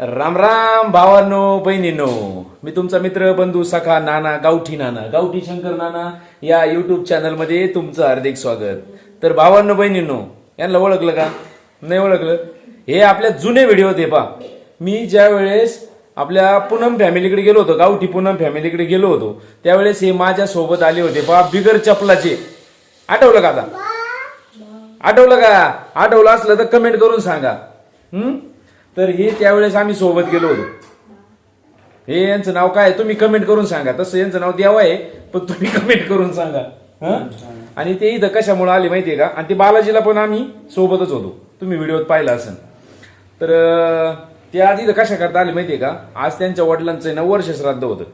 राम राम भावांनो बहिणींनो. मी तुमचा मित्र बंधू सखा नाना गावठी नाना गावठी शंकर नाना या युट्यूब चॅनलमध्ये तुमचं हार्दिक स्वागत. तर भावांनो बहिणींनो यांना ओळखलं का? नाही ओळखलं? हे आपल्या जुने व्हिडिओ होते पा मी ज्या वेळेस आपल्या पूनम फॅमिलीकडे गेलो होतो गावठी पूनम फॅमिलीकडे गेलो होतो त्यावेळेस हे माझ्या सोबत आले होते पा बिगर चपलाचे. आठवलं का आता? आठवलं का? आठवलं असलं तर कमेंट करून सांगा. हम्म? तर हे त्यावेळेस आम्ही सोबत गेलो होतो. हे यांचं नाव काय आहे? तुम्ही कमेंट करून सांगा. तसं यांचं नाव देवा आहे पण तुम्ही कमेंट करून सांगा. हं? आणि ते इथं कशामुळे आले माहितीये का? आणि ते बालाजीला पण आम्ही सोबतच होतो. तुम्ही व्हिडिओत पाहिला असेल. तर अं, ते आज इथं कशा करता आले माहितीये का? आज त्यांच्या वडिलांचं आहे ना वर्ष श्राद्ध होतं.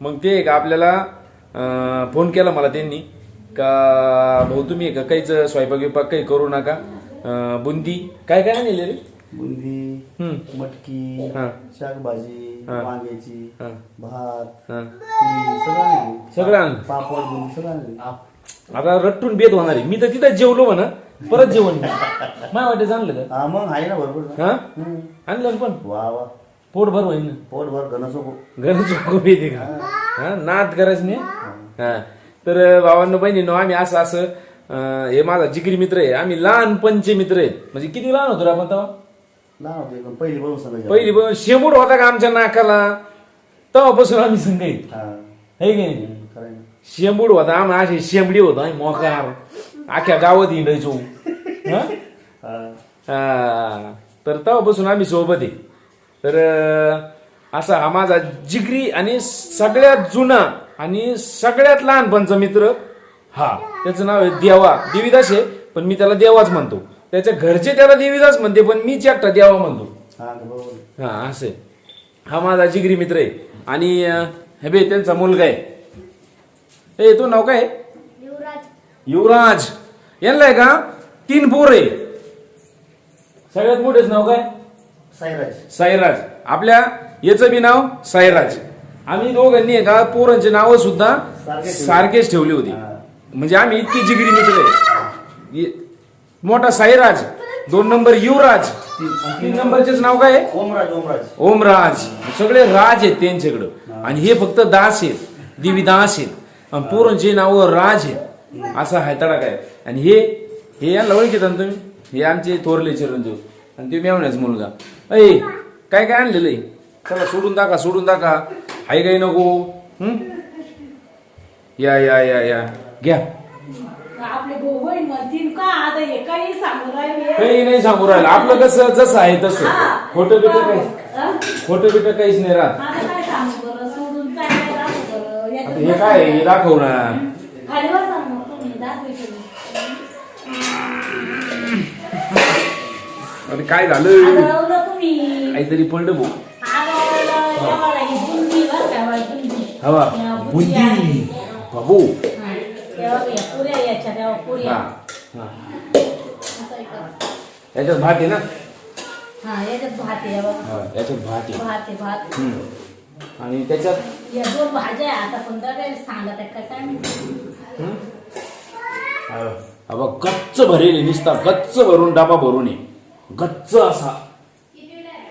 मग ते का आपल्याला अं, फोन केला मला त्यांनी का भाऊ तुम्ही का काहीच स्वयंपाक बिपाक काही करू नका. अं, बुंदी काय काय आणले रे? बुंदी. मटकी हा. शाकभाजी. वांग्याची. भात हा. पुरी सगळं आणलं. सगळं आणलं? पापड बुंदी सगळं आणलं. आता रट्टून बेत होणार आहे. मी तर तिथं जेवलो म्हणा. परत जेवण माय वाटे आणलं का? हा मग आहे ना बरोबर हा? हम्म. आणलं ना पण? वा वा. पोट भर होईल ना. पोट भर घन सोको. घरच खूप येते का? हा. नाद करायचं नाही? हा. तर भावांनो बहिणीनो आम्ही असं असं अं, हे माझा जिगरी मित्र आहे. आम्ही लहानपणचे मित्र आहेत म्हणजे किती लहान होतो रे आपण तेव्हा? लहान होते पण पहिली बघून सांगायचं. पहिली पण शेंबूड होता का आमच्या नाकाला? तेव्हापासून आम्ही संघ हा. है की नाही? हम्म, खरं आहे. ना. शेंबूड होता आम्ही असे शेंबडी होतो आम्ही मोकार. अख्ख्या गावात हिंडायचो. हा? हा. हा, तर तेव्हापासून आम्ही सोबत आहे. तर अं, असा हा माझा जिगरी आणि सगळ्यात जुना आणि सगळ्यात लहानपणचा मित्र हा. त्याचं नाव आहे देवा. देवीदास आहे पण मी त्याला देवाच म्हणतो. त्याच्या घरचे त्याला देवीदास म्हणते पण मीच एकटा देवा म्हणतो. हा बरोबर. हा असं. आहे. हा माझा जिगरी मित्र आहे. आणि अं, हे बे त्यांचा मुलगा आहे. ए तो नाव काय आहे? युवराज. यांना आहे का? तीन पोर आहे. सगळ्यात मोठेच नाव काय? साईराज. साईराज. आपल्या याचं बी नाव साईराज. आम्ही दोघांनी आहे का पोरांचे नाव सुद्धा ठेवले. सारखेच ठेवली होती. हा. म्हणजे आम्ही इतकी जिगरी मित्र आहे. ये- मोठा साईराज दोन नंबर युवराज. तीन नंबरचेच नाव काय आहे? ओमराज ओमराज. ओमराज. सगळे राज आहेत त्यांच्याकडं. आणि हे फक्त दास आहेत देवी दास आहेत. आणि पोरांचे नाव राज आहेत. असा हायताडा काय? आणि हे हे यांना ओळखीत ना तुम्ही? हे आमचे थोरले चिरंजीव. आणि ते मेवण्याच मुलगा. अय काय काय आणलेलं आहे? चला सोडून टाका सोडून टाका हाय काही नको. हं? या या या या. घ्या. आपले भाऊ बहीण म्हणतील का आता हे काही सांगू राहिले? काही नाही सांगू राहिलं. आपलं कसं जसं आहे तसं. खोटं बिटं काही? खोटं बिटं काहीच नाही राहत. आता काय सांगू बरं? सोडून काय नाही दाखवू बरं. आता याच्यात हे काय आहे? हे दाखव ना. खाली बसा मग तुम्ही दाखवायचे अरे काय झालं? तुम्ही. काहीतरी पडलं भाऊ. आदळवलं एवढा ही. बुंदी बरं का बाई, बुंदी. हवा. या बुंदी आहे. बाबू. हा. तेव्हा या पुऱ्या हा हा. असं? याच्यात भात आहे ना हा याच्यात भात आहे बघा. हा, याच्यात भात आहे भात आहे भात हम्म. आणि त्याच्यात या दोन भाज्या आहे आता पण काय सांगत आहे काय काय माहिती. हम्म. हा, हा बघ, गच्च भरेल आहे, नुसता गच्च भरून डबा भरून आहे गच्च असा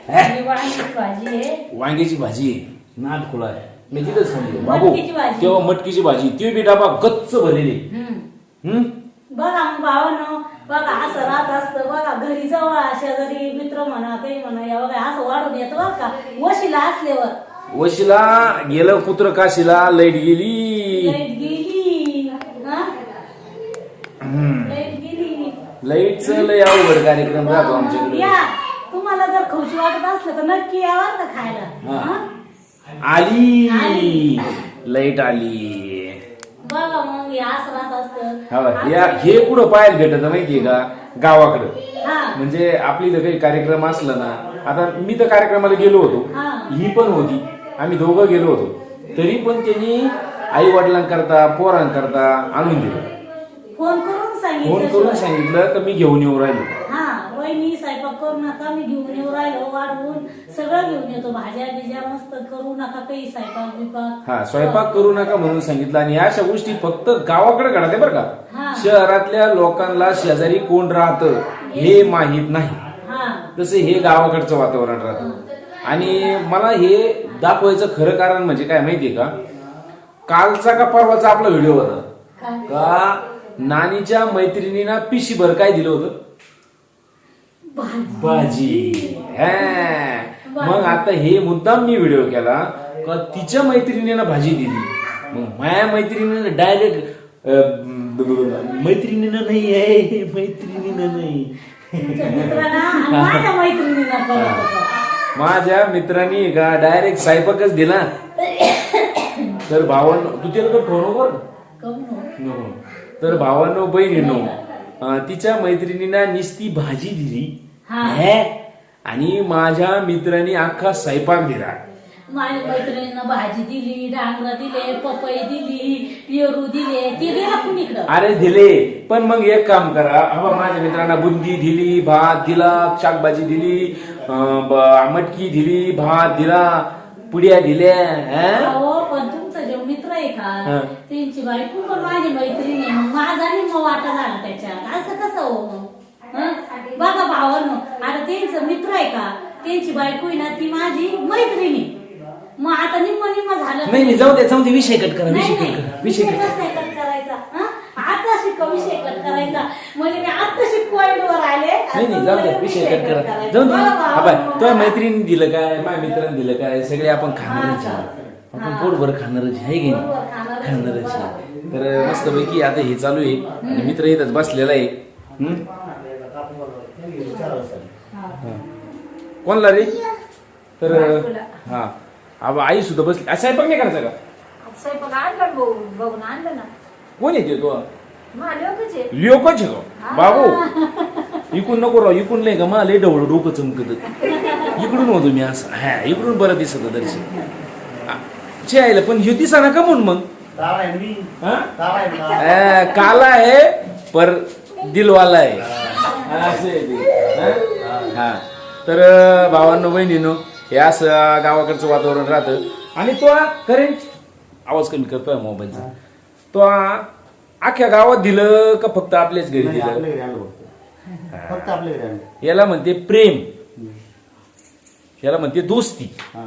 आणि वांग्याची भाजी आहे वांग्याची भाजी आहे नाट खुला आहे मी तिथंच खाल्ली बाबू मटकीची भाजी. तेव्हा मटकीची भाजी ती बी डबा गच्च भरेली हम्म. हम्म बघा मग भावानं बघा असं राहत असतं बघा घरी जवळ शेजारी मित्र म्हणा काही म्हणा या बघा असं वाढून येतं बघ का. वशीला असल्यावर. वशिला गेलं कुत्र काशीला लाइट गेली. लाइट गेली. हा? लाइट गेली. लाईटचं लय अवघड कार्यक्रम राहतो आमच्याकडे. या तुम्हाला जर खौशी वाटत असलं तर नक्की यावर का खायला. हा. हा? आली. आली. लाइट आली. बघा मग हे असं राहत असतं. हा या हे कुठं पाहायला भेटत माहितीये का? गावाकडं. हा. म्हणजे आपली इथं काही कार्यक्रम असला ना आता मी तर कार्यक्रमाला गेलो होतो. हा. ही पण होती. आम्ही दोघं गेलो होतो. तरी पण त्यांनी आई वडिलांकरता पोरांकरता आणून दिलं. फोन करून फोन करून सांगितलं सांगितलं तर मी घेऊन येऊ राहिलो. हा. वहिनी स्वयंपाक करू नका मी घेऊन येऊ राहिलो वाढवून. सगळं घेऊन येतो भाज्या बिज्या मस्त करू नका काही स्वयंपाक बिपाक हा स्वयंपाक करू नका म्हणून सांगितलं आणि या अशा गोष्टी फक्त गावाकडे घडत बरं का. हा. शहरातल्या लोकांना शेजारी कोण राहतं हे माहीत नाही. हा. तसं हे गावाकडचं वातावरण राहतं. आणि मला हे दाखवायचं खरं कारण म्हणजे काय माहितीये का? कालचा का परवाचा आपला व्हिडिओ होता? काय? का नानीच्या मैत्रिणीना पिशी भर काय दिलं होतं? भाजी. हा. मग आता हे मुद्दाम मी व्हिडिओ केला का तिच्या मैत्रिणीनं भाजी दिली. मग माझ्या मैत्रिणीनं डायरेक्ट मैत्रिणीनं नाही आहे मैत्रिणीनं नाही. माझ्या मित्रांनी का डायरेक्ट स्वयंपाकच दिला. तर भावांनो तू त्याला फोन वर कम नो. नको. तर भावांनो बहिणीनो तिच्या मैत्रिणीना निस्ती भाजी दिली. हा. आणि माझ्या मित्रांनी अख्खा स्वयंपाक दिला. माझ्या मैत्रिणीनं भाजी दिली डांगर दिले पपई दिली पेरू दिले ते दिला कुणीकडं अरे दिले. पण मग एक काम करा. हवा माझ्या मित्रांना बुंदी दिली भात दिला शाकभाजी दिली अं, ब- मटकी दिली भात दिला पुड्या दिल्या हं? अहो पण तुमचा जो मित्र आहे हा. का त्यांची बायको पण माझी मैत्रीण आहे. माझा मग वाटा झाला त्याच्यात. असं कसं हो मग? बघा भावानो आता त्यांचं मित्र आहे का? त्यांची बायको आहे ना ती माझी मैत्रिणी. मग आता निम्म निम्म झालं नाही नाही जाऊ दे जाऊ दे विषय कट करा विषय नाही. कट करा विषय विषय कट कसा आहे कट करायचा? हं? आता शिक विषय कट करायचा. म्हणजे मी आता शिक पॉइंट वर आले. नाही नाही जाऊ दे विषय कट करा. जाऊ दे. तुझ्या मैत्रिणी दिलं काय? माझ्या मित्रांनी दिलं काय? सगळे आपण खाणारच आहे. आपण पोटभर खाणारच आहे की पोटभर नाही? खाणारच आहे. आहे. तर मस्त पैकी आता हे चालू आहे. आणि मित्र इथंच बसलेला आहे. कोणला रे? तर. हा. अब आई सुद्धा बसली. असं स्वयंपाक नाही करायचा का? स्वयंपाक आणला ना भाऊ. बघून आणलं ना. कोण येते तो? मला आहे. लिओकच आहे का? बाबू इकून नको राव इकून नाही का मला डवळं डोकं चमकत. इकडून होतो मी असं. हा इकडून बरं दिसत दर्शन. चे आईला पण ह्यो दिसा ना का म्हणून मग? आहे हा? काला आहे पर दिलवाला आहे. असं. हा? हा. तर भावांनो बहिणीनो हे असं गावाकडचं वातावरण राहतं. आणि तो करेन आवाज कमी करतोय मोबाईलचा. तो अख्ख्या गावात दिलं का फक्त आपल्याच घरी दिलं? याला म्हणते प्रेम. याला म्हणते दोस्ती. हा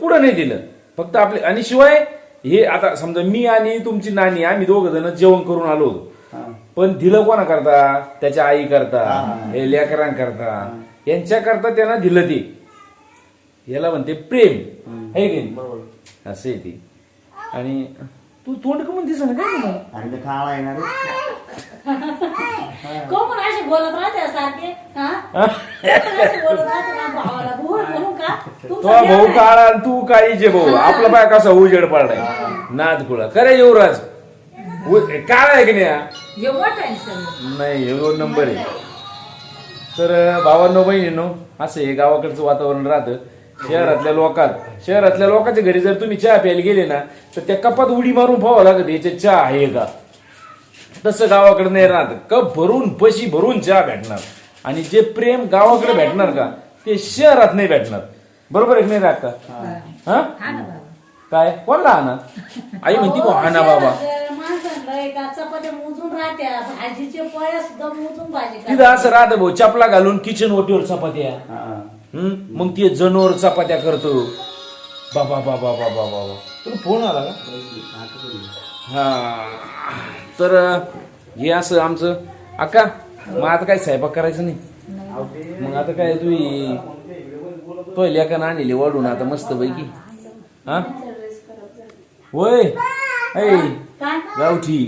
कुठं नाही दिलं? फक्त आपले आणि शिवाय हे आता समजा मी आणि तुमची नानी आम्ही दोघ जण जेवण करून आलो होतो हा. पण दिलं कोणा करता त्याच्या आई करता हा. हे लेकरां करता यांच्या करता त्यांना दिलं ते याला म्हणते प्रेम. आहे की नाही? असं आहे ते आणि तू तोंड का म्हणते ना काय मला? आणि मी खायला येणार कोण असे बोलत राहते सारखे? हा? कोण असे बोलत राहते ना भावाला? भाऊ म्हणून का? तो तुमचा भाऊ देव. काळा आणि तू काळीचे भाऊ. आपला बाय कसा उजेड पडलाय. नाद खुळा. खरे युवराज. काळ आहे की नाही हा? हे मोठं आहे. सगळं नाही हे दोन नंबर आहे. तर भावांनो बहिणींनो असं हे गावाकडचं वातावरण राहतं. शहरातल्या लोकात शहरातल्या लोकांच्या घरी जर तुम्ही चहा प्यायला गेले ना तर त्या कपात उडी मारून पाहावं लागत. याच्यात चहा आहे का? तसं गावाकडे नाही राहत. कप भरून पशी भरून चहा भेटणार. आणि जे प्रेम गावाकडे भेटणार का ते शहरात नाही भेटणार. बरोबर आहे की नाही राहत? का हा? हा काय? कोणला हा ना आई म्हणती हा ना बाबा. एका तिथं. असं राहतं भाऊ चपला घालून किचन ओटीवर चपात्या. हम्म? मग ते जनवर चपात्या करतो. बाबा बाबा बाबा बाबा. तुला फोन आला का? हा, तर हे असं आमचं. अक्का मग आता काय स्वयंपाक करायचं नाही? मग आता काय तुम्ही तो लेखानं आणली वाढून आता मस्त पैकी. हा? होय. ऐ गावठी.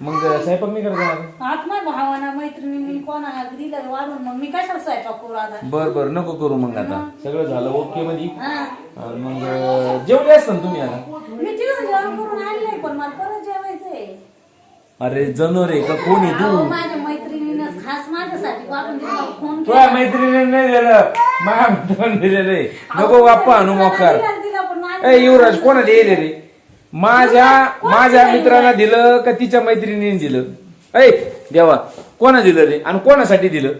मग स्वयंपाक नाही करायचा आता? आत्मा भावाना मैत्रिणी कोणा दिलं वाढून मग मी कशाला स्वयंपाक करू आता? बर बर नको करू मग आता. सगळं झालं ओके मध्ये हा. आणि मग जेवले असता ना तुम्ही आता? मी तिथून जेवण करून आणलंय पण मला परत जेवायचंय. अरे जनर आहे का? कोण आहे अहो, तू माझ्या मैत्रिणीनं खास माझ्यासाठी पाठवून दिलं मला फोन तुझ्या मैत्रिणीने नाही दिलं. माझ्या मित्राने दिलेलं. आहे नको बाप्पा अनु मोकार दिला दिला पण माझ्या- ए युवराज कोणा दिले रे माझ्या माझ्या मित्रांना दिलं का तिच्या मैत्रिणीने दिलं? ऐ देवा कोणा दिलं रे? आणि कोणासाठी दिलं?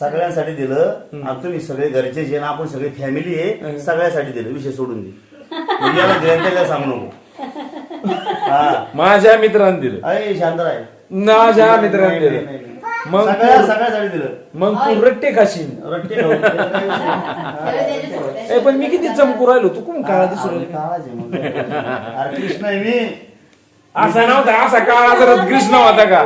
सगळ्यांसाठी दिलं. आणि तुम्ही सगळे घरचे जे ना आपण सगळे फॅमिली आहे सगळ्यासाठी दिलं. विषय सोडून दे. म्हणजे याला जयंतीला सांगू नको. हा. माझ्या मित्रांनी दिलं. अरे शांत आहे. माझ्या मित्रांनी नाही, दिलं. नाही, नाही. मग सगळ्या सगळ्यासाठी दिलं. मग तू रट्टे खाशील. रट्टे खाऊ. त्याला काही विषय नाही. ए पण मी किती चमकू राहिलो? तू कोण काळा दिसू अरे राहिला? काळाच आहे मग. अरे कृष्ण आहे मी. असा नव्हता असा काळा जरा कृष्ण होता का?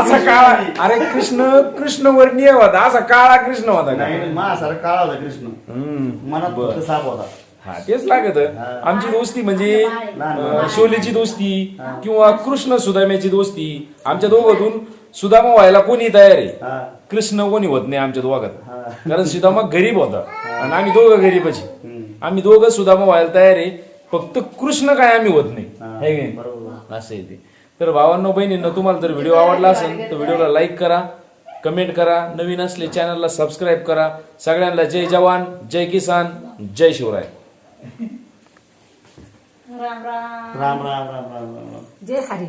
असा काळा अरे कृष्ण कृष्ण वर्णीय होता असा काळा कृष्ण होता का? नाही मा सारा काळा होता कृष्ण. हम्म. मनात फक्त साप होता. हा तेच लागत. आमची दोस्ती म्हणजे अं, शोलेची दोस्ती किंवा कृष्ण सुदाम्याची दोस्ती आमच्या दोघातून सुदामा व्हायला कोणी तयार आहे? हा. कृष्ण कोणी होत नाही आमच्या दोघात. कारण सुदामा गरीब होता. आणि आम्ही दोघं गरीबाची. आम्ही दोघं सुदामा व्हायला तयार आहे. फक्त कृष्ण काय आम्ही होत नाही. है की नाही? बरोबर. असं आहे ते. तर भावांनो बहिणींना तुम्हाला जर व्हिडिओ आवडला असेल तर व्हिडिओला लाईक करा कमेंट करा नवीन असले चॅनलला सबस्क्राईब करा. सगळ्यांना जय जवान जय किसान जय शिवराय. राम. राम राम राम राम राम राम. जय हरी.